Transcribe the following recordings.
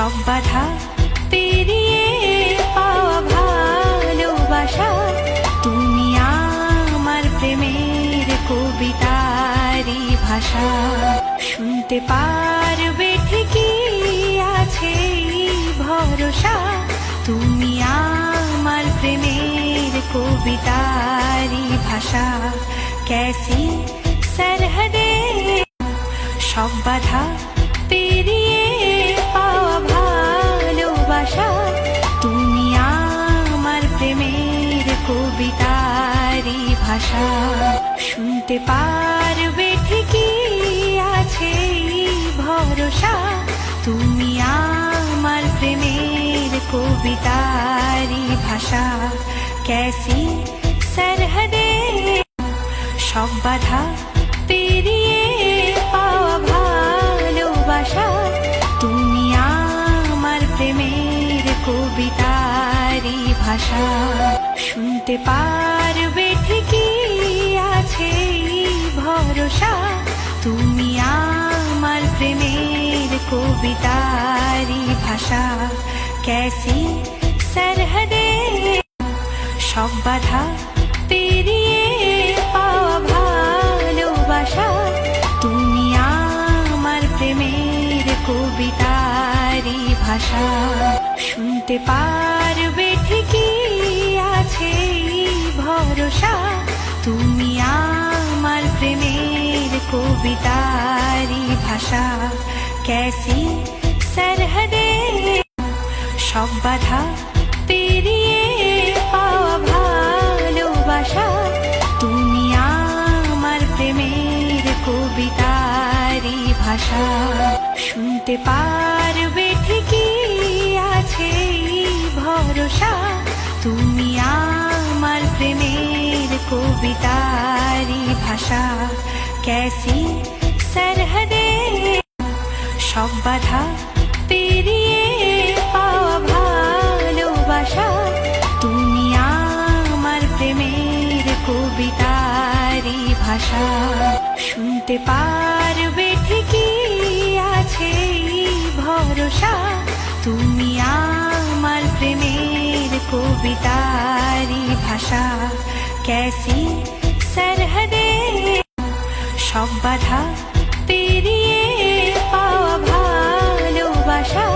সব বাধা পেরিয়ে পাওয়া ভালোবাসা। তুমি আমার প্রেমের কবিতারি ভাষা। শুনতে পারবে ঠিকই আছে ভরসা। তুমি আমার প্রেমের কবিতারি ভাষা। ক্যাসি সরহদে সব বাধা পেরিয়ে ভাষা শুনতে পারবে ঠিকই আছে ভরসা। তুমি আমার প্রেমের কবিতারি ভাষা। ক্যাসি সরহদে সব বাধা পেরিয়ে পাওয়া ভালোবাসা। তুমি আমার প্রেমের কবিতারি ভাষা। শুনতে পারবে ভরসা তুমি আমার প্রেমের কবিতারি ভাষা। ক্যাসি সরহদে সব বাধা পেরিয়ে পাওয়া ভালোবাসা। তুমি আমার প্রেমের কবিতারি ভাষা। শুনতে পারবে ঠিকই আছে ভরসা। কবিতারি ভাষা, ক্যাসি সরহদে সব বাধা পেরিয়ে পাওয়া ভালোবাসা, তুমি আমার প্রেমের কবিতারি ভাষা। শুনতে পারবে ঠিকই আছে ভরসা, তুমি আমার প্রেমের কবিতারি ভাষা। ক্যাসি সরহদে সব বাধা পেরিয়ে পাওয়া ভালোবাসা তুমি আমার প্রেমের কবিতারি ভাষা শুনতে পারবে ঠিকই আছে ভরসা তুমি আমার প্রেমের কবিতারি ভাষা ক্যাসি সরহদে সব বাধা পেরিয়ে পাওয়া ভালোবাসা।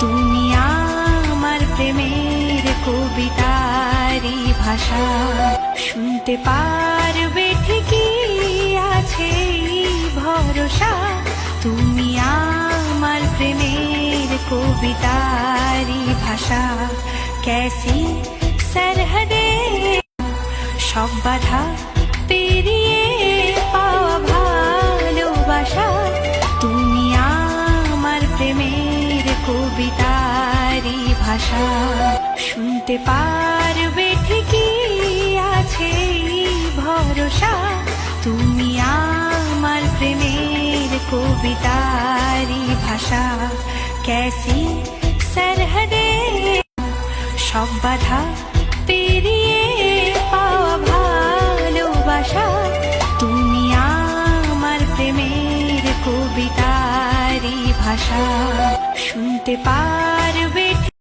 তুমি আমার প্রেমের কবিতারি ভাষা। শুনতে পারবে ঠিকই আছে ভরসা। তুমি আমার প্রেমের কবিতারি ভাষা। ক্যাসি সরহদে সব বাধা পেরিয়ে ভাষা শুনতে পারবে ঠিকই আছে ভরসা। তুমি আমার প্রেমের কবিতারি ভাষা। ক্যাসি সরহদে সব বাধা পেরিয়ে পাওয়া ভালোবাসা। তুমি আমার প্রেমের কবিতারি ভাষা। শুনতে পা